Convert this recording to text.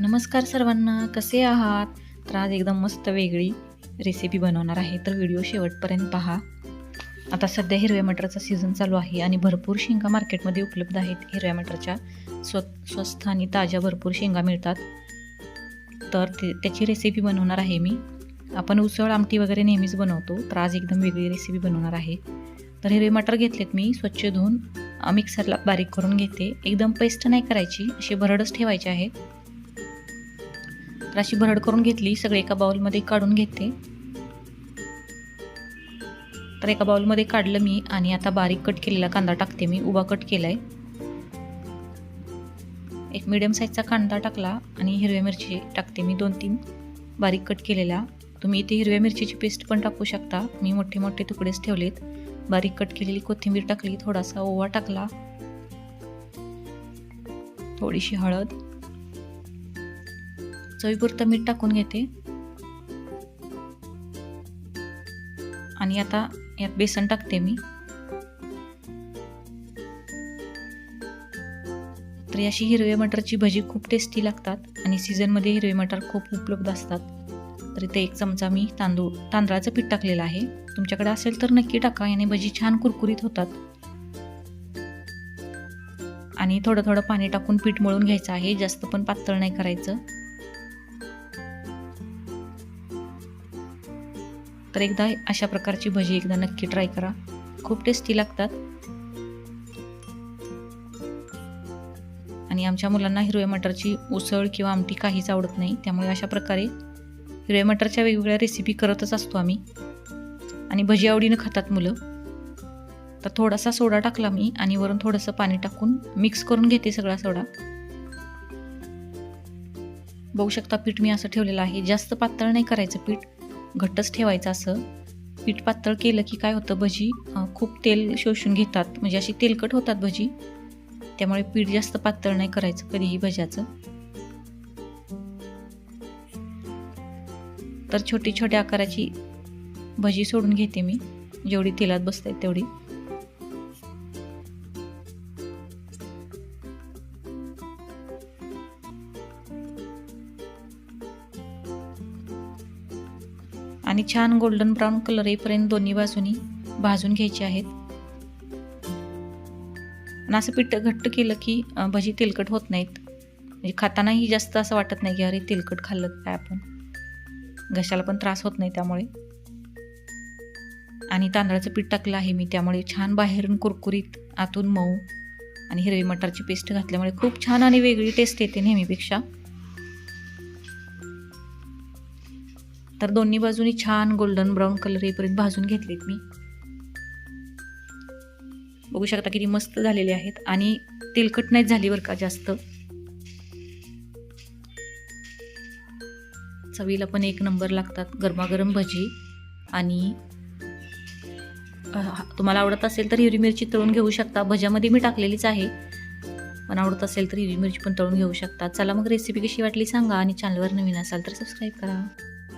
नमस्कार सर्वांना कसे आहात? तर आज एकदम मस्त वेगळी रेसिपी बनवणार आहे. तर व्हिडिओ शेवटपर्यंत पहा. आता सध्या हिरव्या मटरचा सीझन चालू आहे आणि भरपूर शेंगा मार्केटमध्ये उपलब्ध आहेत. हिरव्या मटरच्या स्व स्वस्त आणि ताज्या भरपूर शेंगा मिळतात. तर ते त्याची रेसिपी बनवणार आहे मी. आपण उसळ आमटी वगैरे नेहमीच बनवतो. तर आज एकदम वेगळी रेसिपी बनवणार आहे. तर हिरवे मटर घेतलेत मी स्वच्छ धुवून मिक्सरला बारीक करून घेते. एकदम पेस्ट नाही करायची असे भरडच ठेवायचे आहे तर अशी भरड करून घेतली सगळे एका बाउलमध्ये काढून घेते. तर एका बाउलमध्ये काढलं मी आणि आता बारीक कट केलेला कांदा टाकते मी उभा कट केलाय. एक मिडियम साईजचा कांदा टाकला आणि हिरव्या मिरची टाकते मी दोन तीन बारीक कट केलेला. तुम्ही इथे हिरव्या मिरचीची पेस्ट पण टाकू शकता. मी मोठे मोठे तुकडेच ठेवलेत. बारीक कट केलेली कोथिंबीर टाकली थोडासा ओवा टाकला. थोडीशी हळद. चवीपुरतं मीठ टाकून घेते. आणि आता यात बेसन टाकते मी. तर अशी हिरवे मटरची भजी खूप टेस्टी लागतात आणि सीझनमध्ये हिरवे मटर खूप उपलब्ध असतात. तर इथे एक चमचा मी तांदूळ तांदळाचं पीठ टाकलेलं आहे. तुमच्याकडे असेल तर नक्की टाका याने भजी छान कुरकुरीत होतात. आणि थोडं थोडं पाणी टाकून पीठ मळून घ्यायचं आहे जास्त पण पातळ नाही करायचं. तर एकदा अशा प्रकारची भजी एकदा नक्की ट्राय करा. खूप टेस्टी लागतात. आणि आमच्या मुलांना हिरव्या मटरची उसळ किंवा आमटी काहीच आवडत नाही. त्यामुळे अशा प्रकारे हिरव्या मटरच्या वेगवेगळ्या रेसिपी करतच असतो आम्ही. आणि भजी आवडीनं खातात मुलं. तर थोडासा सोडा टाकला मी आणि वरून थोडंसं पाणी टाकून मिक्स करून घेते सगळा सोडा. बघू शकता पीठ मी असं ठेवलेलं आहे. जास्त पातळ नाही करायचं पीठ. घट्टच ठेवायचं असं. पीठ पातळ केलं की काय होतं भजी खूप तेल शोषून घेतात. म्हणजे अशी तेलकट होतात भजी. त्यामुळे पीठ जास्त पातळ नाही करायचं कधीही भज्याचं. तर छोटी छोट्या आकाराची भजी सोडून घेते मी. जेवढी तेलात बसते तेवढी. आणि छान गोल्डन ब्राऊन कलर येईपर्यंत दोन्ही बाजूनी भाजून घ्यायचे आहेत. आणि असं पीठ घट्ट केलं की भजी तेलकट होत नाहीत. म्हणजे खातानाही जास्त असं वाटत नाही की अरे तेलकट खाल्लं काय आपण? घशाला पण त्रास होत नाही त्यामुळे. आणि तांदळाचं पीठ टाकलं आहे मी त्यामुळे छान बाहेरून कुरकुरीत आतून मऊ आणि हिरवी मटारची पेस्ट घातल्यामुळे खूप छान आणि वेगळी टेस्ट येते नेहमीपेक्षा. तर दोन्ही बाजूनी छान गोल्डन ब्राऊन कलर येईपर्यंत भाजून घेतलेत मी. बघू शकता किती मस्त झालेले आहेत आणि तेलकट नाहीच झाली बरं का जास्त. चवीला पण एक नंबर लागतात गरमागरम भजी आणि तुम्हाला आवडत असेल तर हिरवी मिरची तळून घेऊ शकता. भज्यामध्ये मी टाकलेलीच आहे. पण आवडत असेल तर हिरवी मिरची पण तळून घेऊ शकता. चला मग रेसिपी कशी वाटली सांगा आणि चॅनलवर नवीन असाल तर सबस्क्राईब करा.